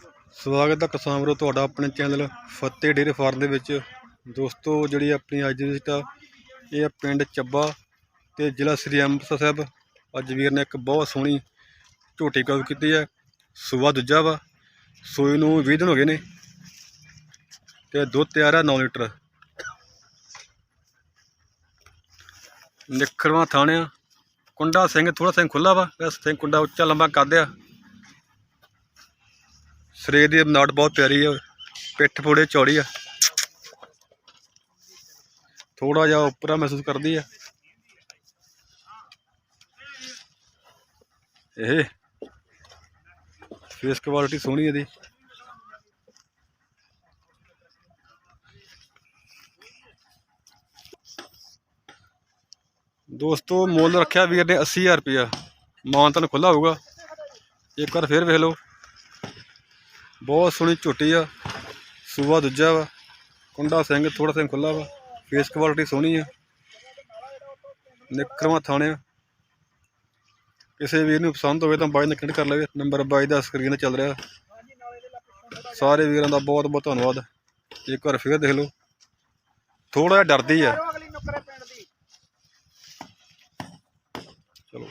ਸਵਾਗਤ ਹੈ ਕਿਸਾਨ ਵੀਰੋ ਤੁਹਾਡਾ ਆਪਣੇ ਚੈਨਲ ਫਤਿਹ ਡੇਅਰੀ ਫਾਰਮ ਦੇ ਵਿੱਚ। ਦੋਸਤੋ, ਜਿਹੜੀ ਆਪਣੀ ਅੱਜ ਦੀ ਵਿਜ਼ਿਟ ਆ, ਇਹ ਆ ਪਿੰਡ ਚੱਬਾ ਤੇ ਜ਼ਿਲ੍ਹਾ ਸ੍ਰੀ ਅੰਮ੍ਰਿਤਸਰ ਸਾਹਿਬ। ਅੱਜ ਵੀਰ ਨੇ ਇੱਕ ਬਹੁਤ ਸੋਹਣੀ ਝੋਟੀ ਕਾਲ ਕੀਤੀ ਹੈ ਸੂਆ ਦੂਜਾ ਵਾ ਸੂਈ ਨੂੰ 20 ਦਿਨ ਹੋ ਗਏ ਨੇ ਤੇ ਦੁੱਧ ਤਿਆਰ ਆ 9 ਲੀਟਰ। ਨਿਖਰਵਾ ਥਾਣਿਆ, ਕੁੰਡਾ ਸਿੰਘ ਥੋੜਾ ਸਿੰਘ ਖੁੱਲਾ ਵਾ ਵੈਸੇ ਸਿੰਘ ਕੁੰਡਾ ਉੱਚਾ ਲੰਬਾ ਕੱਦ ਆ ਸਰੀਰ ਦੀ ਨਾੜ ਬਹੁਤ ਪਿਆਰੀ ਆ। ਪਿੱਠ ਫੋੜੇ ਚੌੜੀ ਆ। ਥੋੜਾ ਜਿਹਾ ਉੱਪਰਾ ਮਹਿਸੂਸ ਕਰਦੀ ਆ। ਇਹ ਫੇਸ ਕੁਆਲਿਟੀ ਸੋਹਣੀ ਇਹਦੀ। ਦੋਸਤੋ, ਮੁੱਲ ਰੱਖਿਆ ਵੀਰ ਨੇ 80000 ਰੁਪਇਆ। ਮਾਨ ਤੁਹਾਨੂੰ ਖੁੱਲਾ ਹੋਊਗਾ। ਇੱਕ ਵਾਰ ਫੇਰ ਵੇਖ ਲਓ। ਬਹੁਤ ਸੋਹਣੀ ਝੋਟੀ ਆ। ਸੂਆ ਦੂਜਾ ਵਾ। ਕੁੰਡਾ ਸਿੰਘ ਥੋੜਾ ਸਿੰਘ ਖੁੱਲਾ ਵਾ। ਫੇਸ ਕੁਆਲਿਟੀ ਸੋਹਣੀ ਆ। ਨਿਕਰਵਾ ਥਾਣੇ ਕਿਸੇ ਵੀਰ ਨੂੰ ਪਸੰਦ ਹੋਵੇ ਤਾਂ ਬਾਈ ਨਾਲ ਕਨੈਕਟ ਕਰ ਲਵੇ। ਨੰਬਰ ਬਾਈ ਦਾ ਸਕਰੀਨ ਚੱਲ ਰਿਹਾ। ਸਾਰੇ ਵੀਰਾਂ ਦਾ ਬਹੁਤ ਬਹੁਤ ਧੰਨਵਾਦ। ਇੱਕ ਵਾਰ ਫੇਰ ਦੇਖ ਲਓ। ਥੋੜਾ ਜਿਹਾ ਡਰਦੀ ਆ। ਚਲੋ।